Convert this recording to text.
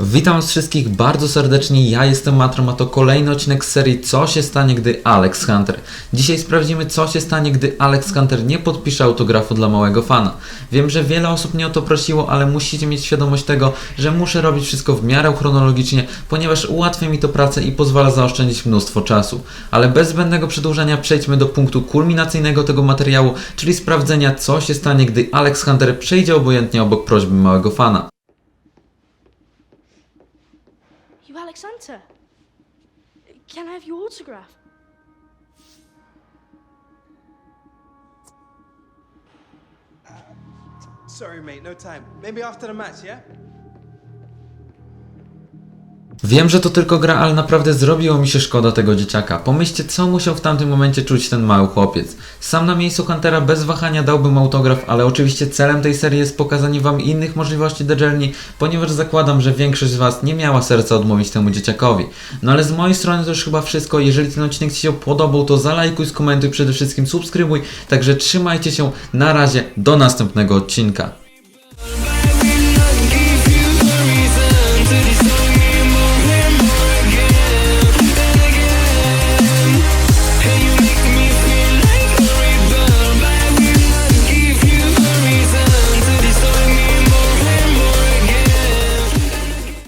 Witam wszystkich bardzo serdecznie, ja jestem Matrom, a to kolejny odcinek serii Co się stanie, gdy Alex Hunter. Dzisiaj sprawdzimy, co się stanie, gdy Alex Hunter nie podpisze autografu dla małego fana. Wiem, że wiele osób mnie o to prosiło, ale musicie mieć świadomość tego, że muszę robić wszystko w miarę chronologicznie, ponieważ ułatwia mi to pracę i pozwala zaoszczędzić mnóstwo czasu. Ale bez zbędnego przedłużania przejdźmy do punktu kulminacyjnego tego materiału, czyli sprawdzenia, co się stanie, gdy Alex Hunter przejdzie obojętnie obok prośby małego fana. Alex Hunter? Can I have your autograph? Uh, sorry, mate, no time. Maybe after the match, yeah? Wiem, że to tylko gra, ale naprawdę zrobiło mi się szkoda tego dzieciaka. Pomyślcie, co musiał w tamtym momencie czuć ten mały chłopiec. Sam na miejscu Huntera bez wahania dałbym autograf, ale oczywiście celem tej serii jest pokazanie wam innych możliwości The Journey, ponieważ zakładam, że większość z was nie miała serca odmówić temu dzieciakowi. No ale z mojej strony to już chyba wszystko. Jeżeli ten odcinek Ci się podobał, to zalajkuj, skomentuj, przede wszystkim subskrybuj. Także trzymajcie się. Na razie, do następnego odcinka.